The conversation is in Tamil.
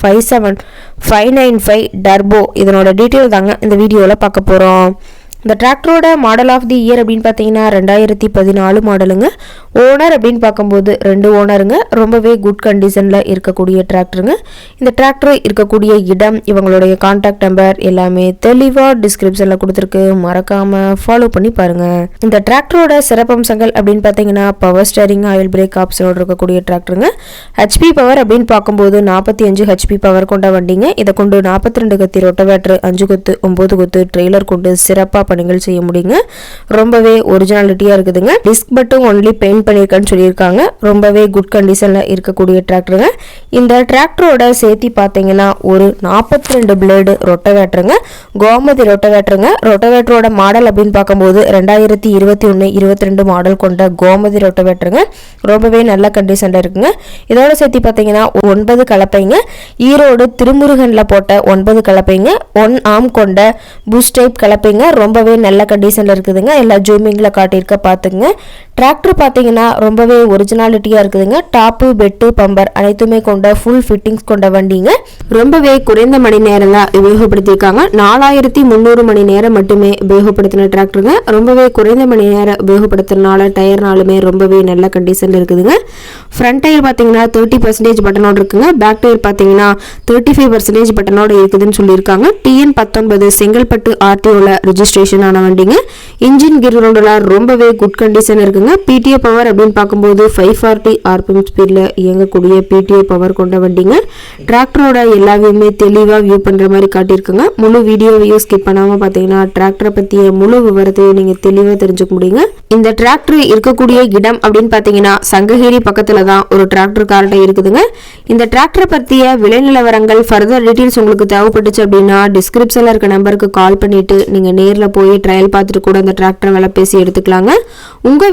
five seven five nine five turbo இதனோட டீட்டெயில் தாங்க இந்த வீடியோவில் பார்க்க போகிறோம் இந்த டிராக்டரோட மாடல் ஆஃப் தி இயர் அப்படின்னு பார்த்தீங்கன்னா ரெண்டாயிரத்தி பதினாலு மாடலுங்க ஓனர் அப்படின்னு பார்க்கும்போது ரெண்டு ஓனருங்க ரொம்பவே குட் கண்டிஷனில் இருக்கக்கூடிய டிராக்டருங்க இந்த டிராக்டர் இருக்கக்கூடிய இடம் இவங்களுடைய கான்டாக்ட் நம்பர் எல்லாமே தெளிவாக டிஸ்கிரிப்ஷனில் கொடுத்துருக்கு. மறக்காமல் ஃபாலோ பண்ணி பாருங்கள் இந்த டிராக்டரோட சிறப்பம்சங்கள் அப்படின்னு பார்த்தீங்கன்னா பவர் ஸ்டேரிங் ஆயில் பிரேக் ஆப்ஷனோடு இருக்கக்கூடிய டிராக்டருங்க ஹெச்பி பவர் அப்படின்னு பார்க்கும்போது நாற்பத்தி அஞ்சு ஹெச்பி பவர் கொண்ட வண்டிங்க. இதை கொண்டு நாற்பத்தி ரெண்டு கத்தி ரொட்டவேட்டர் அஞ்சு கொத்து ஒம்பது கொத்து ட்ரெய்லர் கொண்டு சிறப்பாக பணிகள் செய்ய முடியுங்க. ரொம்பவே ஒரிஜினாலிட்டியாக இருக்குதுங்க. டிஸ்க் மட்டும் ஒன்லி பெயிண்ட் பண்ணியிருக்கேன்னு சொல்லியிருக்காங்க. ரொம்பவே குட் கண்டிஷனில் இருக்கக்கூடிய டிராக்டருங்க இந்த டிராக்டரோட சேர்த்தி பார்த்தீங்கன்னா ஒரு நாற்பத்தி ரெண்டு பிளேடு ரொட்டவேட்டருங்க கோமதி ரொட்டவேட்டருங்க ரொட்டவேட்டரோட மாடல் அப்படின்னு பார்க்கும்போது ரெண்டாயிரத்தி இருபத்தி ஒன்று இருபத்தி ரெண்டு மாடல் கொண்ட கோமதி ரொட்டவேட்டருங்க ரொம்பவே நல்ல கண்டிஷனில் இருக்குங்க. இதோட சேர்த்து பார்த்தீங்கன்னா ஒன்பது கலப்பைங்க. ஈரோடு திருமுருகனில் போட்ட ஒன்பது கலப்பைங்க. ஒன் ஆம் கொண்ட பூஸ்ட் டைப் கலப்பைங்க. நல்ல கண்டிஷனில் இருக்குதுங்க. எல்லா ஜூமிங்கில் காட்டியிருக்க பார்த்துங்க டிராக்டர் பார்த்தீங்கன்னா ரொம்பவே ஒரிஜினாலிட்டியாக இருக்குதுங்க. டாப்பு பெட்டு பம்பர் அனைத்துமே கொண்ட ஃபுல் ஃபிட்டிங்ஸ் கொண்ட வண்டிங்க. ரொம்பவே குறைந்த மணி நேரம் தான் உபயோகப்படுத்தியிருக்காங்க. நாலாயிரத்தி முந்நூறு மணி நேரம் மட்டுமே உபயோகப்படுத்தின டிராக்டருங்க ரொம்பவே குறைந்த மணி நேரம் உபயோகப்படுத்துறதுனால டயர்னாலுமே ரொம்பவே நல்ல கண்டிஷனில் இருக்குதுங்க. ஃப்ரண்ட் டயர் பார்த்தீங்கன்னா தேர்ட்டி பர்சன்டேஜ் பட்டனோட இருக்குங்க. பேக் டயர் பார்த்தீங்கன்னா தேர்ட்டி ஃபைவ் பர்சன்டேஜ் பட்டனோடு இருக்குதுன்னு சொல்லியிருக்காங்க. டிஎன் பத்தொன்பது செங்கல்பட்டு ஆர்டிஓவில் ரிஜிஸ்ட்ரேஷன் ஆன வண்டிங்க. இன்ஜின் கிரோடெல்லாம் ரொம்பவே குட் கண்டிஷன் இருக்குங்க. பிடிஏ பவர் அப்படின்னு பார்க்கும்போது ஃபைவ் ஃபார்ட்டி ஆர்பிஎம் ஸ்பீடில் இயங்கக்கூடிய பிடிஏ பவர் கொண்ட வண்டிங்க. டிராக்டரோட எல்லாவையுமே தெளிவாக வியூ பண்ணுற மாதிரி காட்டியிருக்காங்க. முழு வீடியோவையும் ஸ்கிப் பண்ணாமல் பார்த்தீங்கன்னா டிராக்டரை பற்றிய முழு விவரத்தையும் நீங்கள் தெளிவாக தெரிஞ்சுக்க முடியுங்க. இந்த டிராக்டர் இருக்கக்கூடிய இடம் அப்படின்னு பார்த்தீங்கன்னா சங்ககிரி பக்கத்தில் தான் ஒரு டிராக்டர் கார்ட்டை இருக்குதுங்க. இந்த டிராக்டரை பற்றிய விலை நிலவரங்கள் ஃபர்தர் டீட்டெயில்ஸ் உங்களுக்கு தேவைப்பட்டுச்சு அப்படின்னா டிஸ்கிரிப்ஷனில் இருக்க நம்பருக்கு கால் பண்ணிட்டு நீங்கள் நேரில் போய் ட்ரையல் பார்த்துட்டு கூட அந்த டிராக்டர் விலை பேசி எடுத்துக்கலாங்க. உங்கள்